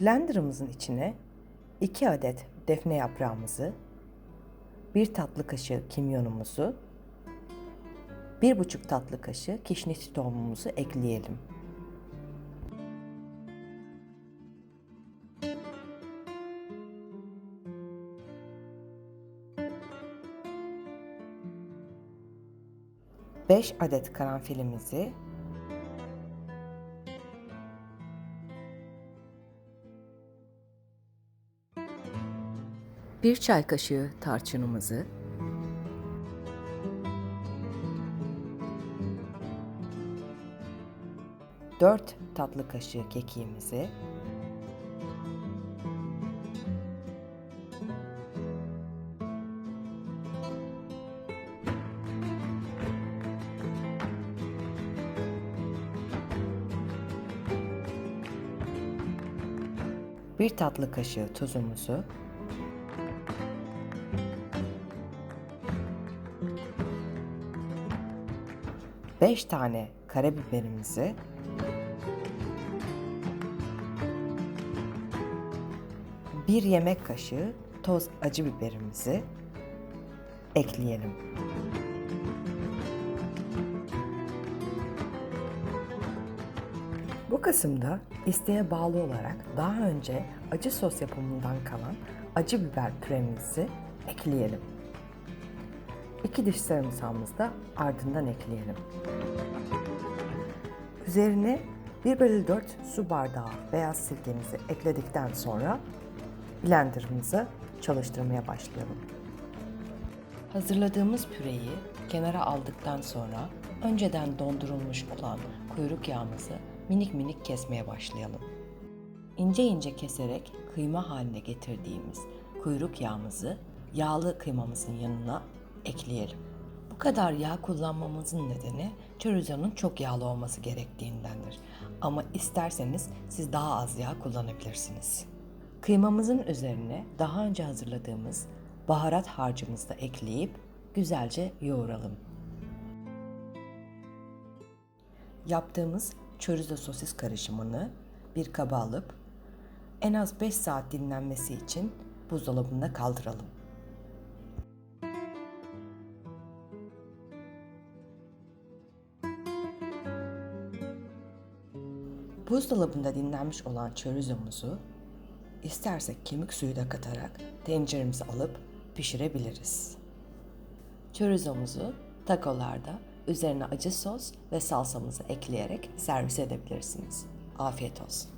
Blenderımızın içine 2 adet defne yaprağımızı, 1 tatlı kaşığı kimyonumuzu, 1,5 tatlı kaşığı kişniş tohumumuzu ekleyelim. Beş adet karanfilimizi bir çay kaşığı tarçınımızı, dört tatlı kaşığı kekiğimizi, bir tatlı kaşığı tuzumuzu, beş tane karabiberimizi, bir yemek kaşığı toz acı biberimizi ekleyelim. Bu kısımda isteğe bağlı olarak daha önce acı sos yapımından kalan acı biber püremizi ekleyelim. İki diş sarımsağımızı da ardından ekleyelim. Üzerine 1 bölü 4 su bardağı beyaz sirkemizi ekledikten sonra blenderımızı çalıştırmaya başlayalım. Hazırladığımız püreyi kenara aldıktan sonra önceden dondurulmuş olan kuyruk yağımızı minik minik kesmeye başlayalım. İnce ince keserek kıyma haline getirdiğimiz kuyruk yağımızı yağlı kıymamızın yanına ekleyelim. Bu kadar yağ kullanmamızın nedeni chorizo'nun çok yağlı olması gerektiğindendir. Ama isterseniz siz daha az yağ kullanabilirsiniz. Kıymamızın üzerine daha önce hazırladığımız baharat harcımızı da ekleyip güzelce yoğuralım. Yaptığımız chorizo sosis karışımını bir kaba alıp en az 5 saat dinlenmesi için buzdolabında kaldıralım. Buzdolabında dinlenmiş olan chorizomuzu istersek kemik suyu da katarak tenceremize alıp pişirebiliriz. Chorizomuzu takolarda üzerine acı sos ve salsamızı ekleyerek servis edebilirsiniz. Afiyet olsun.